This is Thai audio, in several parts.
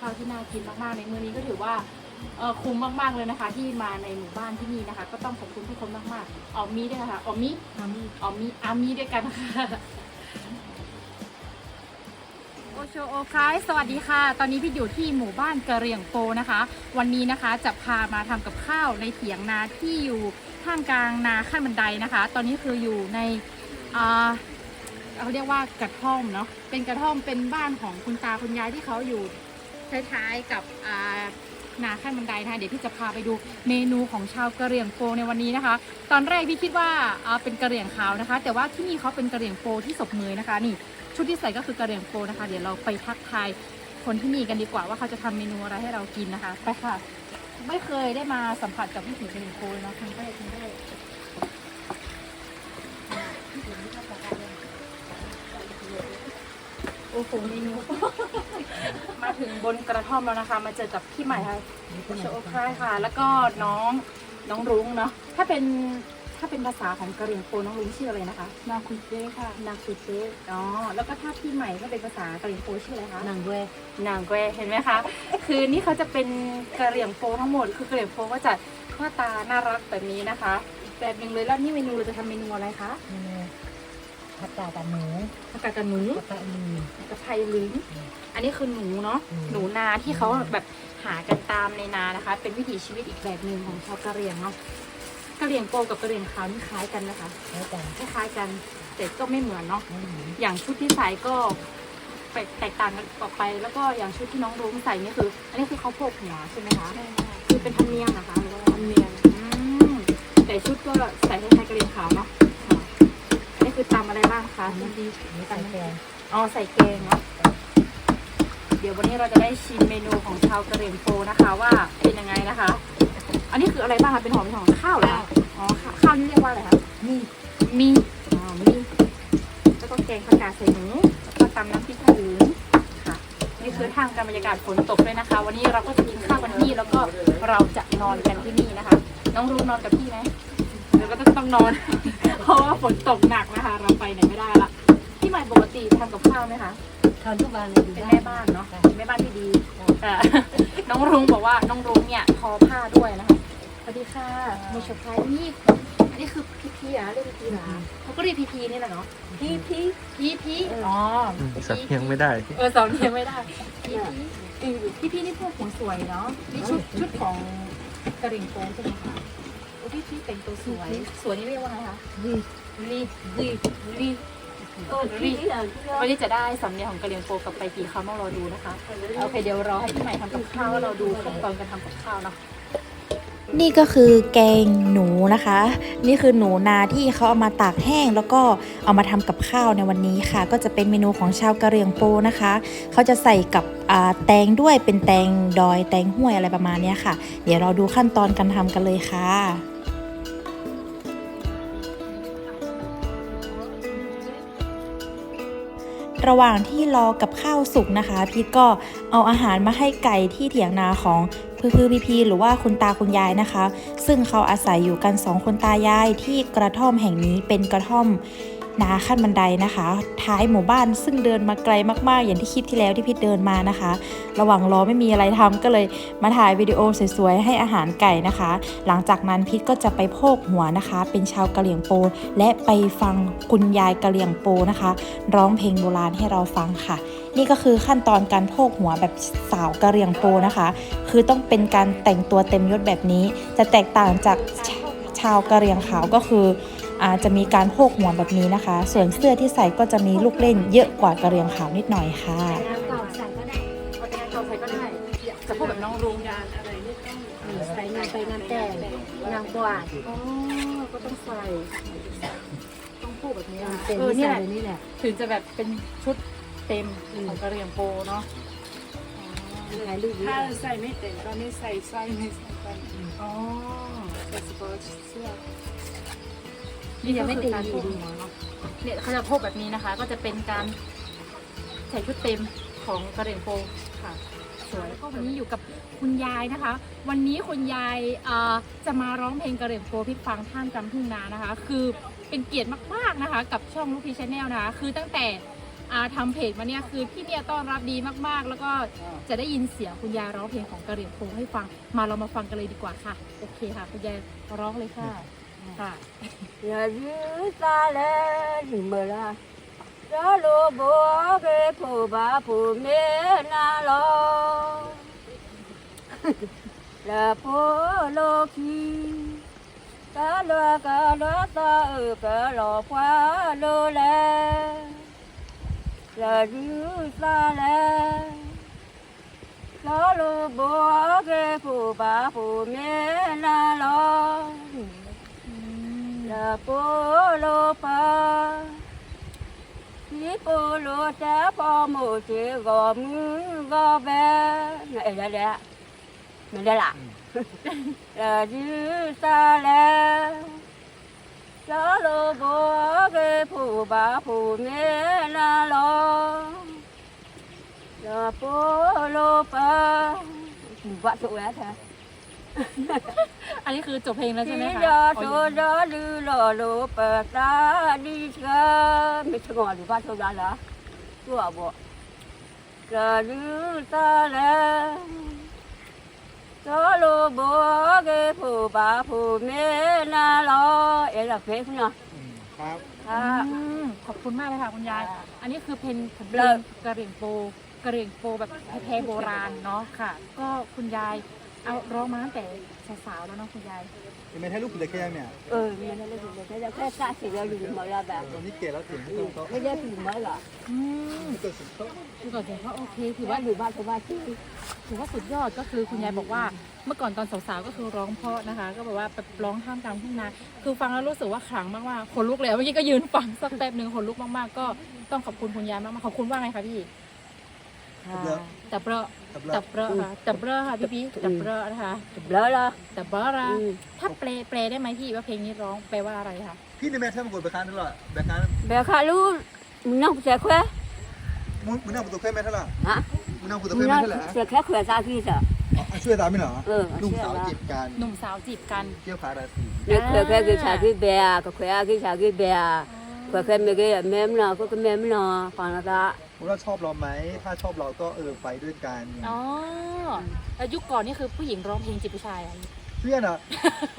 ข้าวที่น่ากินมากๆ ในมื้อนี้ก็ถือว่าเออคุ้มมากๆเลยนะคะ ที่มาในหมู่บ้านที่นี่นะคะ ก็ต้องขอบคุณทุกคนมากๆออมมี่ด้วยค่ะออมมี่อามีออมมี่อามี่ด้วยกันค่ะโอโชโอคายสวัสดีค่ะ ตอนนี้พี่อยู่ที่หมู่บ้านกะเหรี่ยงโปนะคะ วันนี้นะคะจะพามาทำกับข้าวในเถียงนาที่อยู่ท่ามกลางนาขั้นบันไดนะคะ ตอนนี้คืออยู่ในอ่าเขาเรียกว่ากระท่อมเนาะเป็นกระท่อมเป็นบ้านของคุณตาคุณยายที่เขาอยู่ ท้ายๆกับนาขั้นบันไดนะคะเดี๋ยวพี่จะพาไปดูเมนูของชาวกะเหรี่ยงโปในวันนี้นะคะ ตอนแรกพี่คิดว่าเป็นกะเหรี่ยงขาวนะคะ แต่ว่าที่นี่เขาเป็นกะเหรี่ยงโปที่ศพมือนะคะนี่ชุดที่ใส่ก็คือกะเหรี่ยงโปนะคะ เดี๋ยวเราไปทักทายคนที่นี่กันดีกว่าว่าเขาจะทำเมนูอะไรให้เรากินนะคะไปค่ะ ไม่เคยได้มาสัมผัสกับวิถีกะเหรี่ยงโปเลยนาะครั้งแรกครั้งแรกโอ้โหเมนู บนกระท่อมแล้วนะคะ มาเจอกับพี่ใหม่ค่ะโชโอคายค่ะ แล้วก็น้องน้องรุ้งเนาะถ้าเป็นถ้าเป็นภาษาของกะเหรี่ยงโปน้องรุ้งชื่ออะไรนะคะนาคุยเจ้ค่ะนางคุยเจ๊อ๋อแล้วก็ถ้าพี่ใหม่ถ้าเป็นภาษากะเหรี่ยงโปชื่ออะไรคะนางเวยนางแกวเห็นไหมคะ คือนี่เขาจะเป็นกะเหรี่ยงโปทั้งหมด คือกะเหรี่ยงโปก็จะหน้าตาน่ารักแบบนี้นะคะอีกแบบหนึ่งเลยแล้วนี่เมนูเราจะทำเมนูอะไรคะ เมนู ผัดกาดกับหนูผักกาดกระหนูผัดกาดลีกระไพลิงอันนี้คือหนูเนาะอืมหนูนาที่เขาแบบหากันตามในนานะคะ เป็นวิถีชีวิตอีกแบบหนึ่งของชาวกะเหรี่ยงเนาะกะเหรี่ยงโปกับกะเหรี่ยงขาวนี่คล้ายกันนะคะแล้วกันคล้ายๆกันแต่ก็ไม่เหมือนเนาะไม่หนีอย่างชุดที่ใส่ก็แตกแตกต่างกันออกไป แล้วก็อย่างชุดที่น้องรุ้งใส่นี่คือ อันนี้คือเขาโพกหัวใช่ไหมคะคือเป็นธรรมเนียมนะคะหรือว่าธรรมเนียมอืมแต่ชุดก็ใส่คล้ายๆกะเหรี่ยงขาวเนาะค่ะอันนี้คื อตำอะไรบ้างคะอันนี้ดีนี่ใส่แกงอ๋อใส่แกงเนาะเดี๋ยววันนี้เราจะได้ชิมเมนูของชาวกะเหรี่ยงโปนะคะว่าเป็นยังไงนะคะ อันนี้คืออะไรบ้างคะเป็นหอมเป็นหอมข้าวเหรอคะอ๋อข้าวข้าวนี่เรียกว่าอะไรคะนี่มีอ๋อมีแล้วก็แกงผักกาดใส่หมูแล้วก็ตำน้ำพริกข้าวเหลืองค่ะนี่คือทางการบรรยากาศฝนตกด้วยนะคะ วันนี้เราก็จะกินข้าวกันที่นี่แล้วก็เราจะนอนกันที่นี่นะคะ น้องรู้นอนกับพี่ไหมเดี๋ยวก็ต้องนอน เพราะว่าฝนตกหนักนะคะ เราไปไหนไม่ได้ละพี่ใหม่ปกติทำกับข้าวไหมคะทานทุกวันเลยอยู่เป็นได้แม่บ้านเนาะเป็นแม่บ้านที่ดีเอ่อน้องรุ้งบอกว่าน้องรุ้งเนี่ยทอผ้าด้วยนะคะสวัสดีค่ะมูชพายนี่อันนี้คือพีพีอะเรียกพีพีเหรอคะเขาก็เรียกพีพีนี่แหละเนาะพีพีพีพีอ๋ออืมสักยังไม่ได้เออสองเนียงไม่ได้พีพีพีพีนี่พวกหัวสวยเนาะนี่ชุดชุดของกระเหริ่งโป้งใช่ไหมคะโอ้พี่พี่แต่งตัวสวย สวยนี่เรียกว่าไงคะดีรีรีรีเออรีวันนี้จะได้สำเนียงของกะเหรี่ยงโปกลับไปกี่คำต้องรอดูนะคะโอเคเดี๋ยวรอให้พี่ใหม่ทำกับข้าวแล้วเราดูขั้นตอนการทำกับข้าวเนาะนี่ก็คือแกงหนูนะคะ นี่คือหนูนาที่เขาเอามาตากแห้ง แล้วก็เอามาทำกับข้าวในวันนี้ค่ะ ก็จะเป็นเมนูของชาวกะเหรี่ยงโปนะคะเขาจะใส่กับอ่าแตงด้วยเป็นแตงดอยแตงห้วยอะไรประมาณเนี้ยค่ะ เดี๋ยวเราดูขั้นตอนการทำกันเลยค่ะ ระหว่างที่รอกับข้าวสุกนะคะ พีทก็เอาอาหารมาให้ไก่ที่เถียงนาของพื่อพื่อพี่พีหรือว่าคุณตาคุณยายนะคะ ซึ่งเขาอาศัยอยู่กันสองคนตายายที่กระท่อมแห่งนี้เป็นกระท่อม นาขั้นบันไดนะคะ ท้ายหมู่บ้านซึ่งเดินมาไกลมากๆ อย่างที่คลิปที่แล้วที่พี่เดินมานะคะ ระหว่างรอไม่มีอะไรทำก็เลยมาถ่ายวิดีโอสวยๆให้อาหารไก่นะคะ หลังจากนั้นพิทก็จะไปโพกหัวนะคะ เป็นชาวกะเหรี่ยงโป และไปฟังคุณยายกะเหรี่ยงโปนะคะ ร้องเพลงโบราณให้เราฟังค่ะ นี่ก็คือขั้นตอนการโพกหัวแบบสาวกะเหรี่ยงโปนะคะ คือต้องเป็นการแต่งตัวเต็มยศแบบนี้ จะแตกต่างจากชาวกะเหรี่ยงขาวก็คือ จะมีการโพกหัวแบบนี้นะคะ ส่วนเสื้อที่ใส่ก็จะมีลูกเล่นเยอะกว่ากะเหรี่ยงขาวนิดหน่อยค่ะน้ำเปล่าใส่ก็ได้เอาแต่น้ำเปล่าใส่ก็ได้จะพูดแบบน้องรุ้งใส่งานไปงานแต่งงานบวชอ๋อก็ต้องใส่ต้องพูดแบบนี้งานนะแต่งเออนี่เนี่ยใส่นี่แหละถึงจะแบบเป็นชุดเต็มของกะเหรี่ยงโปเนาะถ่ายรูปนี่ถ้าใส่ไม่เต็มก็ไม่ใส่สร้อยไม่ใส่กันอ๋อแต่เฉพาะเสื้อ นี่ยังไม่เต็มการโพกหัวเนาะเนี่ยเขาจะโพกแบบนี้นะคะ ก็จะเป็นการใส่ชุดเต็มของกะเหรี่ยงโปค่ะสวยก็วันนี้อยู่กับคุณยายนะคะ วันนี้คุณยายเอ่อจะมาร้องเพลงกระเหรี่ยงโปรพิษฟังท่ามกลางทุ่งนานะคะ คือเป็นเกียรติมากๆนะคะ กับช่องลูกพีชแนลนะคะ คือตั้งแต่อ่าทำเพจมาเนี่ยคือที่เนี่ยต้อนรับดีมากๆ แล้วก็จะได้ยินเสียงคุณยายร้องเพลงของกะเหรี่ยงโปงให้ฟัง มาเรามาฟังกันเลยดีกว่าค่ะ โอเคค่ะ คุณยายร้องเลยค่ะ là dư xa lê dư mờ la đó lô bố cái phụ ba phụ mẹ na lo là phụ lô khi cá lô cá lô ta ở cá lô quá lô lê là dư ta lên, đó lô bố cái phụ ba phụ mẹ na lo polo pa ni polo cha po mo che go mu go ve. Này là ừ. lẹ này là. Lạ là dư sa la, chó lô bố ghê phù bà phù mê la lo. là polo pa vợ tụ á thế อันนี้คือจบเพลงแล้วใช่ไหมคะ โซดาลือหล่อโลเปิดตาดีเชาไม่ชงอหรือว่าโซดาเหรอตัวบ่กระลือตาแล้วโซโลบ่เกผู้บาผู้เมนาลอเอ็นหลักเพชรเนาะครับ ค่ะ อืขอบคุณมากเลยค่ะคุณยายอันนี้คือเพลงเพลงกระเรียงโปกระเรียงโปแบบแท้โบราณเนาะค่ะ ก็คุณยาย เอาร้องมาตั้งแต่สาวๆแล้วเนาะคุณยาย ยังไม่ให้ลูกคุณเลยแค่เนี่ย ừ mình là cái gì cái cái xa xỉ ra dùng mà ra bà ตอนนี้เกลียดแล้วเสียงไม่ตรงเขา cái đấy thì mới là อืมไม่เกิดสุดเขาคือก่อนเสียงก็โอเคถื thì อว่า ba thì ba thì ba chứ ถือว่าสุดยอดก็คือคุณยายบอกว่าเมื่อก่อนตอนสาวๆก็คือร้องเพราะนะคะ ก็แบบว่าแบบร้องท่ามกลางทุ่งนาคือฟังแล้วรู้สึกว่าขลังมากๆขนลุกเลยเมื่อกี้ก็ยืนฟังสักแป๊บหนึ่งขนลุกมากๆก็ต้องขอบคุณคุณยายมากๆขอบคุณว่าไงคะพี่ แต่เบลอครับแต่เบลอค่ะแต่เบลอค่ะพี่พี่แต่เบลอนะคะ lỡ là แต่เบลอละ ừ. ถ้าแปลแปลได้ไหมพี่ว่าเพลงนี้ร้องแปลว่าอะไรคะพี่ในแม่ท่านมากดไปค้านเท่าไหร่แบบค้าน bé khá lú mình không sẽ khỏe มึงมึงนั่งประตูแค่แม่เท่าไหร่ hả มึงนั่งประตู mình แค่แม่เท่าไหร่ không sẽ khỏe khỏe ra khi sợ ช่วยตามไม่เหรอเออนุ่มช่วยสาวตามจีบกัน หนุ่มสาวจีบกันเที่ยวพาราสี nếu khỏe khỏe cái xà cái bè có khỏe cái xà cái bè khỏe khỏe mấy cái mềm nào có cái mềm nào còn là ta ว่าชอบเราไหม ถ้าชอบเราก็เออไปด้วยกันอ๋อแล้วยุคก่อนนี่คือผู้หญิงร้องเพลงจีบผู้ชายอะเพื่อนอะ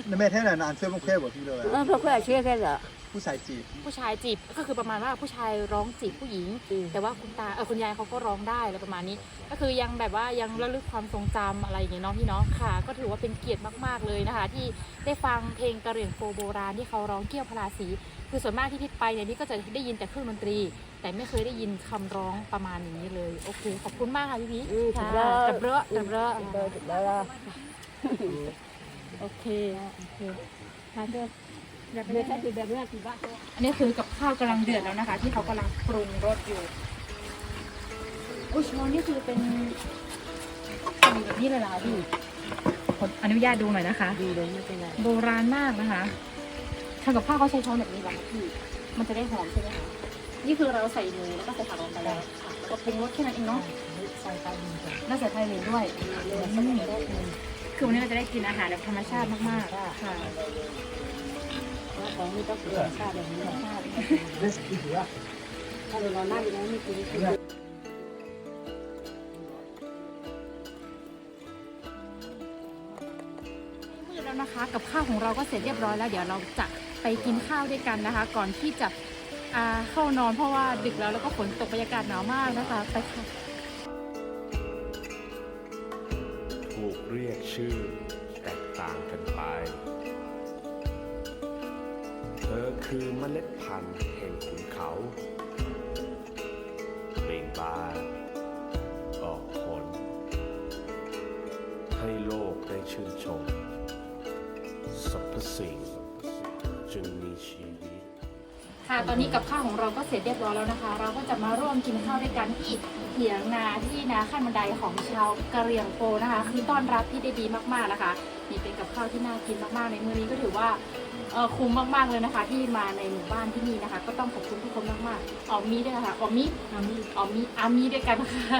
ในแม่แท้น่ะนานเชื่อมแค่กว่าพี่เลย nó khỏe khỏe chưa cái sợ ผู้ชายจีบผู้ชายจีบก็คือประมาณว่าผู้ชายร้องจีบผู้หญิงอืมแต่ว่าคุณตาเออคุณยายเขาก็ร้องได้อะไรประมาณนี้ ก็คือยังแบบว่ายังระลึกความทรงจำอะไรอย่างเงี้ยเนาะพี่เนาะค่ะ ก็ถือว่าเป็นเกียรติมากๆเลยนะคะ ที่ได้ฟังเพลงกระเหรี่ยงโปโบราณที่เขาร้องเกี่ยวพลาสี คือส่วนมากที่พี่ไปเนี่ยนี่ก็จะได้ยินแต่เครื่องดนตรี แต่ไม่เคยได้ยินคำร้องประมาณอย่างนี้เลย โอเค ขอบคุณมากค่ะพี่พีอืมค่ะเลิศจับเบ้อจับเบ้อ đó là โอเคโอเคค่ะเด้ออยากไป bè เล่น cái thì bè bè thì ba อันนี้คือกับข้าวกำลังเดือดแล้วนะคะ ที่เขากำลังปรุงรสอยู่อุ้ยช้อนนี่คือเป็นมีแบบนี้เลยเหรอพี่ขออนุญาตดูหน่อยนะคะ đi đấy như thế này โบราณมากนะคะทำกับข้าวเขาใช้ช้อนแบบนี้เหรอคะพี่ มันจะได้หอมใช่ไหมคะ นี่คือเราใส่หมูแล้วก็ใส่ผักลงไปแล้วค่ะแล้วก็ปรุงรสแค่นั้นเองเนาะ sai tay mình rồi น่าใส่ไทยเหลวด้วยอืมคือวันนี้เราจะได้กินอาหารแบบธรรมชาติมากๆค่ะ nó có như các cửa xa để mình làm sao ถ้าเราหน้าอยู่แล้วไม่กินมืดแล้วนะคะ กับข้าวของเราก็เสร็จเรียบร้อยแล้ว เดี๋ยวเราจะไปกินข้าวด้วยกันนะคะ ก่อนที่จะอ่า เข้านอนเพราะว่าดึกแล้วแล้วก็ฝนตกบรรยากาศหนาวมากนะคะไปค่ะถูกเรียกชื่อแตกต่างกันไป เธอคือเมล็ดพันธุ์แห่งขุนเขาเบ่งบานออกผล ให้โลกได้ชื่นชม สรรพสิ่งจึงมีชีวิต ค่ะ ตอนนี้กับข้าวของเราก็เสร็จเรียบร้อยแล้วนะคะ เราก็จะมาร่วมกินข้าวด้วยกันที่เถียงนาที่นาขั้นบันไดของชาวกะเหรี่ยงโปนะคะ คือต้อนรับที่ได้ดีมากๆนะคะนี่เป็นกับข้าวที่น่ากินมากๆ ในมื้อนี้ก็ถือว่าเออคุ้มมากๆเลยนะคะ ที่มาในหมู่บ้านที่นี่นะคะ ก็ต้องขอบคุณทุกคนมากๆออมมีด้วยนะคะออมมีออมมีออมมีอามีด้วยกันค่ะ